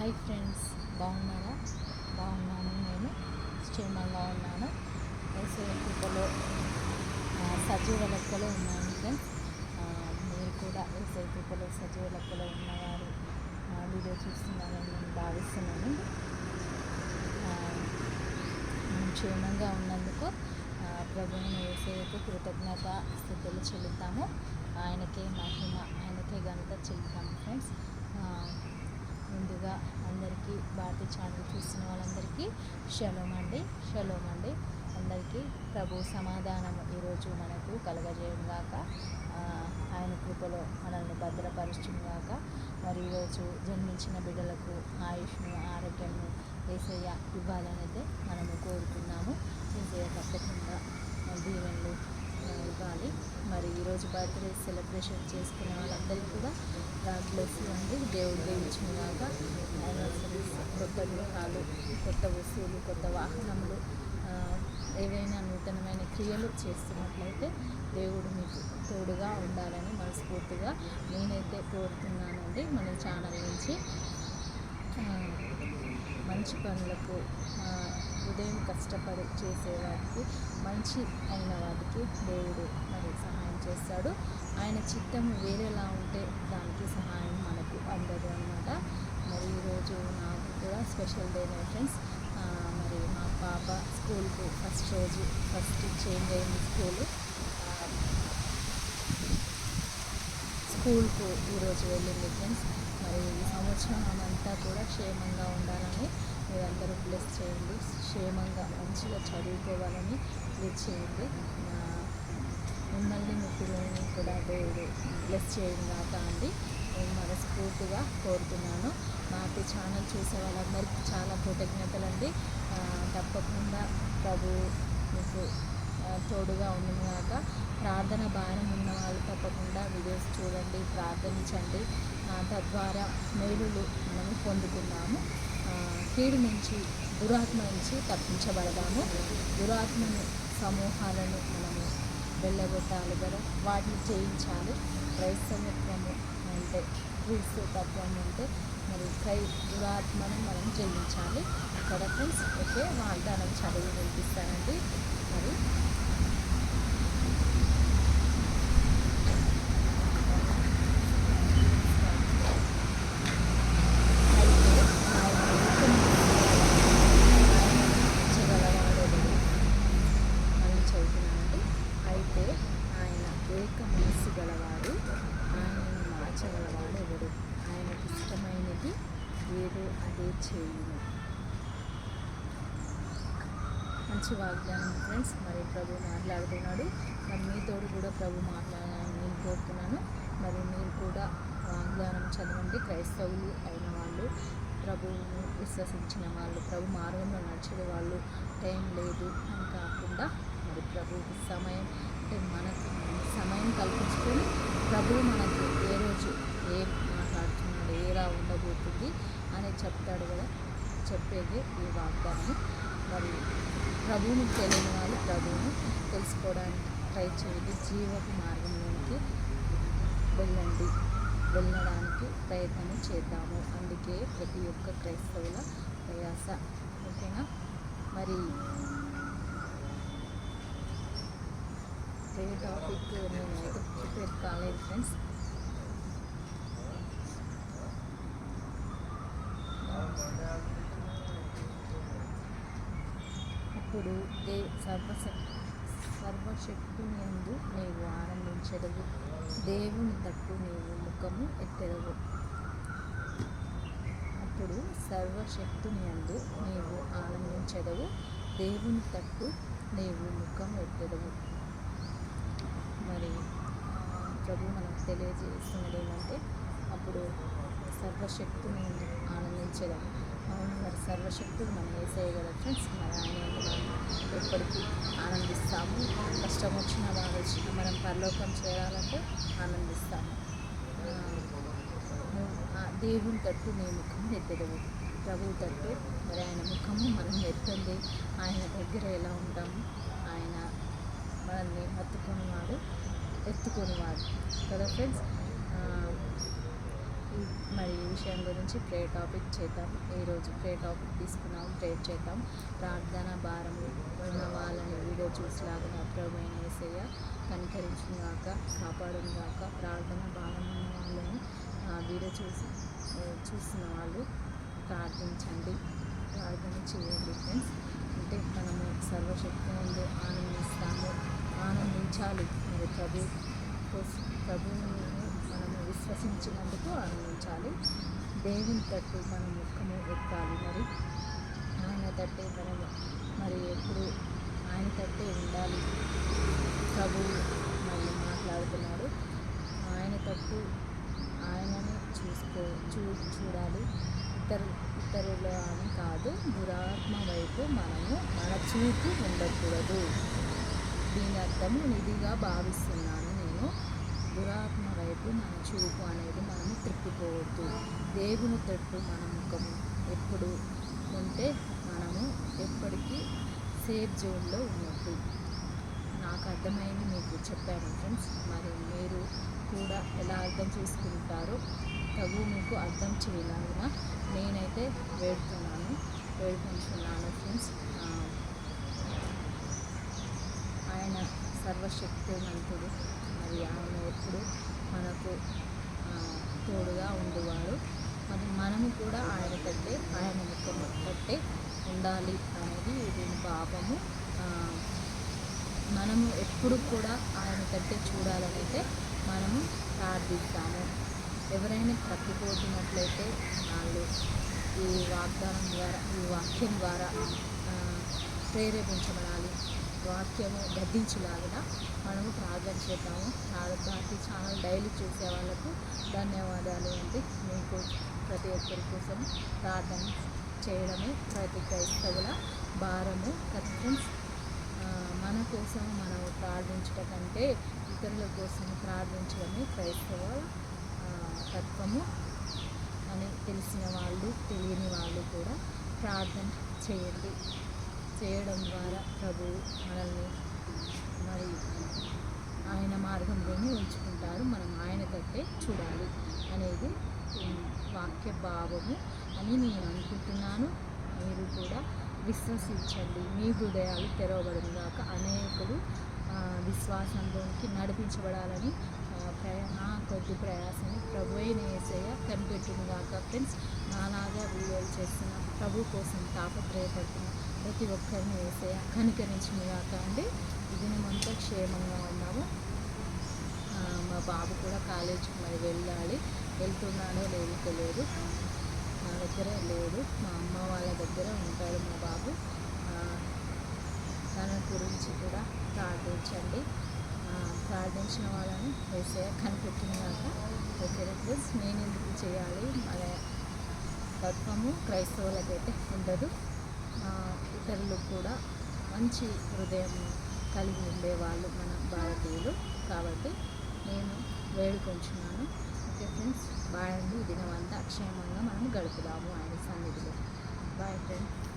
Hi friends బాగున్నారా? బాగున్నాను నేను. క్షేమంగా ఉన్నాను. వేసవి కృపలో సజీవ లెక్కలో ఉన్నాను ఫ్రెండ్స్. మీరు కూడా వేసవి కృపలో సజీవ లెక్కలో ఉన్నవారు వీడియో చూస్తున్నారని నేను భావిస్తున్నాను. ఆ, క్షేమంగా ఉన్నందుకు ఆ, ప్రభువుని వేసేందుకు కృతజ్ఞత స్థితులు చెల్లుతాము ఆయనకే మహిమ ఆయనకే ఘనత చెల్లుతాము ఫ్రెండ్స్. ముందుగా అందరికీ భారతి ఛానల్ చూస్తున్న వాళ్ళందరికీ షలోమ్ అండి షలోమ్ అండి. అందరికీ ప్రభు సమాధానం ఈరోజు మనకు కలగజేయడం గాక. ఆయన కృపలో మనల్ని భద్రపరుచుగాక మరి ఈరోజు జన్మించిన బిడ్డలకు ఆయుష్ను ఆరోగ్యము వేసయ్య ఇవ్వాలనైతే మనము కోరుకున్నాము. ఏసయ్య తప్పకుండా దీవెనలు ఇవ్వాలి మరి ఈరోజు బర్త్డే సెలబ్రేషన్ చేసుకునే వాళ్ళందరికీ కూడా గాడ్ బ్లెస్ అండి. దేవుడు దీవించినగాక యానివర్సరీస్ కొత్త గృహాలు కొత్త వస్తువులు కొత్త వాహనములు ఏవైనా నూతనమైన క్రియలు చేస్తున్నట్లయితే దేవుడు మీకు తోడుగా ఉండాలని మనస్ఫూర్తిగా నేనైతే కోరుతున్నానండి. మన ఛానల్ నుంచి మంచి పనులకు ఉదయం కష్టపడి చేసేవాడికి మంచి అయిన వాడికి దేవుడు మరి సహాయం చేస్తాడు. ఆయన చిత్తం వేరేలా ఉంటే దానికి సహాయం మనకు అందదు అనమాట మరి ఈరోజు నాకు కూడా స్పెషల్ డేనే ఫ్రెండ్స్ మరి మా పాప స్కూల్కు ఫస్ట్ రోజు ఫస్ట్ చేంజ్ అయింది స్కూలు. స్కూల్కు ఈరోజు వెళ్ళింది ఫ్రెండ్స్ మరి ఈ సంవత్సరం అంతా కూడా క్షేమంగా ఉండాలని మీరందరూ బ్లెస్ చేయండి. క్షేమంగా మంచిగా చదువుకోవాలని బ్లెస్ చేయండి. మిమ్మల్ని మీ పిల్లల్ని కూడా దేవుడు బ్లెస్ చేయడం కాక అండి. నేను మనస్ఫూర్తిగా కోరుతున్నాను. మాకు ఛానల్ చూసే వాళ్ళందరికీ చాలా కృతజ్ఞతలండి. అండి తప్పకుండా ప్రభు మీకు తోడుగా ఉండను కాక ప్రార్థన భారం ఉన్న వాళ్ళు తప్పకుండా వీడియోస్ చూడండి ప్రార్థించండి తద్వారా మేలులు మనం పొందుకున్నాము కీడు నుంచి దురాత్మ నుంచి తప్పించబడదాము. దురాత్మను సమూహాలను మనము వెళ్ళగొట్టాలి కదా. వాటిని చేయించాలి క్రైస్తవత్వము అంటే క్రీస్తు తత్వం అంటే మరి క్రై దురాత్మను మనం జయించాలి. ఇక్కడ ఫ్రెండ్స్ ఓకే వాగ్దానం చదివి వినిపిస్తానండి. మరి ఆయనను మార్చగలవాడు ఎవడు ఆయనకు ఇష్టమైనది ఏదో అదే చేయును. మంచి వాగ్దానం ఫ్రెండ్స్. మరి ప్రభు మాట్లాడుతున్నాడు. మరి మీతోడు కూడా ప్రభు మాట్లాడాలని నేను కోరుతున్నాను. మరి మీరు కూడా వాగ్దానం చదవండి. క్రైస్తవులు అయిన వాళ్ళు ప్రభువును విశ్వసించిన వాళ్ళు ప్రభు మార్గంలో నడిచే వాళ్ళు టైం లేదు అని కాకుండా ప్రభువుకి సమయం అంటే మనకు సమయం కల్పించుకొని ప్రభువు మనకు ఏ రోజు ఏం మాట్లాడుతున్నాడు ఏలా ఉండబోతుంది అని చెప్తాడు కదా. చెప్పేది ఈ వాగ్దానం. మరి ప్రభువుని తెలియని వాళ్ళు ప్రభువును తెలుసుకోవడానికి ట్రై చేయండి. జీవపు మార్గంలోనికి వెళ్ళండి. వెళ్ళడానికి ప్రయత్నం చేద్దాము. అందుకే ప్రతి ఒక్క క్రైస్తవుల ప్రయాస. ఓకేనా? మరి ఏ టాపిక్ నేను అయితే ప్రిపేర్ కాలేదు ఫ్రెండ్స్ అప్పుడు దే సర్వశ సర్వశక్తుని ఎందు నీవు ఆనందించదవు దేవుని తట్టు నీవు ముఖము ఎత్తెదవు. అప్పుడు సర్వశక్తిని అందు నీవు ఆనందించదవు దేవుని తట్టు నీవు ముఖం ఎత్తెదవు. మరి ప్రభు మనకు తెలియజేస్తున్నది ఏంటంటే అప్పుడు సర్వశక్తిని ఆనందించడం. అవును మరి సర్వశక్తులు మనం వేసేయ కదా ఫ్రెండ్స్? మరి ఆయన మనం ఎప్పటికీ ఆనందిస్తాము. కష్టం వచ్చిన బాధ వచ్చిన మనం పరలోకం చేరాలంటే ఆనందిస్తాము. దేవుని తట్టు నీ ముఖం ఎత్తెదవు. ప్రభువు తట్టు మరి ఆయన ముఖము మనం ఎత్తండి. ఆయన దగ్గర ఎలా ఉంటాము? మనల్ని హత్తుకునేవాడు ఎత్తుకునేవాడు. కదా ఫ్రెండ్స్? ఈ మరి ఈ విషయం గురించి ప్రే టాపిక్ చేద్దాం. ఈరోజు ప్రే టాపిక్ తీసుకున్నాం ప్రే చేద్దాం. ప్రార్థన భారం ఉన్న వాళ్ళని వీడియో చూసిలాగా అప్రమైన వేసేయ కనికరించుగాక కాపాడుగాక ప్రార్థన భారం ఉన్న వాళ్ళని వీడియో చూసి చూసిన వాళ్ళు ప్రార్థించండి. ప్రార్థన చేయండి ఫ్రెండ్స్. అంటే మనము సర్వశక్తి ఆనందిస్తాము. ఆనందించాలి. మీరు ప్రభు ప్రభువును ప్రభువుని మనము విశ్వసించినందుకు ఆనందించాలి. దేవుని తట్టు మన ముఖము ఎత్తాలి మరి. ఆయన తట్టే మనము మరి ఎప్పుడు ఆయన తట్టే ఉండాలి. ప్రభువు మరి మాట్లాడుతున్నాడు. ఆయన తట్టు ఆయనని చూసుకో చూ చూడాలి. ఇతరు ఇతరుల అని కాదు దురాత్మ వైపు మనము మన చూపు ఉండకూడదు. దీని అర్థము నిధిగా భావిస్తున్నాను నేను. దురాత్మ వైపు మన చూపు అనేది మనము త్రిప్పిపోవద్దు దేవుని తట్టు మన ముఖము ఎప్పుడు ఉంటే మనము ఎప్పటికీ సేఫ్ జోన్లో ఉన్నట్టు నాకు అర్థమైంది మీకు చెప్పాను ఫ్రెండ్స్. మరి మీరు కూడా ఎలా అర్థం చేసుకుంటారో తగు మీకు అర్థం చేయలాగా నేనైతే వేడుతున్నాను వేడుకుంటున్నాను ఫ్రెండ్స్ ఆ, ఆయన సర్వశక్తివంతుడు మరి ఆయన ఎప్పుడు మనకు తోడుగా ఉండేవాడు. మరి మనము కూడా ఆయన తట్టే ఆయన ముఖం తట్టే ఉండాలి అనేది దీని భావము మనము ఎప్పుడు కూడా ఆయన తట్టే చూడాలని అయితే మనము ప్రార్థిస్తాము. ఎవరైనా తప్పిపోతున్నట్లయితే వాళ్ళు ఈ వాగ్దానం ద్వారా ఈ వాక్యం ద్వారా ప్రేరేపించబడాలి. వాక్యము గద్దించులాగిన మనము ప్రార్థన చేద్దాము. భారతి ఛానల్ డైలీ చూసే వాళ్ళకు ధన్యవాదాలు అండి. మీకు ప్రతి ఒక్కరి కోసం ప్రార్థన చేయడమే ప్రతి క్రైస్తవుల భారము. కదా మన కోసం మనం ప్రార్థించడం కంటే ఇతరుల కోసం ప్రార్థించడమే క్రైస్తవ తత్వము అని తెలిసిన వాళ్ళు తెలియని వాళ్ళు కూడా ప్రార్థన చేయండి. చేయడం ద్వారా ప్రభు మనల్ని మరి ఆయన మార్గంలోనే ఉంచుకుంటారు. మనం ఆయన తట్టే చూడాలి అనేది వాక్య భావము అని నేను అనుకుంటున్నాను. మీరు కూడా విశ్వసించండి. మీ హృదయాలు తెరవబడిన కాక అనేకులు విశ్వాసంలోకి విశ్వాసంలోనికి నడిపించబడాలని ప్రయా నా కొద్ది ప్రయాసని ప్రభు అయిన ఏసయ్య కనిపెట్టిన గాక. ఫ్రెండ్స్ నాలాగా వీడియోలు చేస్తున్న ప్రభు కోసం తాపత్రయపడుతున్నాను ప్రతి ఒక్కరిని వేసే కనికరించిన కాక అండి. ఇది మేమంతా క్షేమంగా ఉన్నాము. మా బాబు కూడా కాలేజీకి మరి వెళ్ళాలి. వెళ్తున్నాడో లేదో లేదు నా దగ్గర లేదు మా అమ్మ వాళ్ళ దగ్గర ఉంటాడు మా బాబు. తన గురించి కూడా ప్రార్థించండి. ప్రార్థించిన వాళ్ళని వేసే కనిపెట్టినాక ఓకే ఫ్రెండ్స్ నేను ఎందుకు చేయాలి? మన తత్వము క్రైస్తవులకైతే ఉండదు. ఇతరులు కూడా మంచి హృదయం కలిగి ఉండేవాళ్ళు మన భారతీయులు. కాబట్టి నేను వేడుకొంచున్నాను. ఓకే ఫ్రెండ్స్ బాయ్ అండి. ఈ దినమంతా క్షేమంగా మనం గడుపుదాము ఆయన సన్నిధిలో. Bye friends.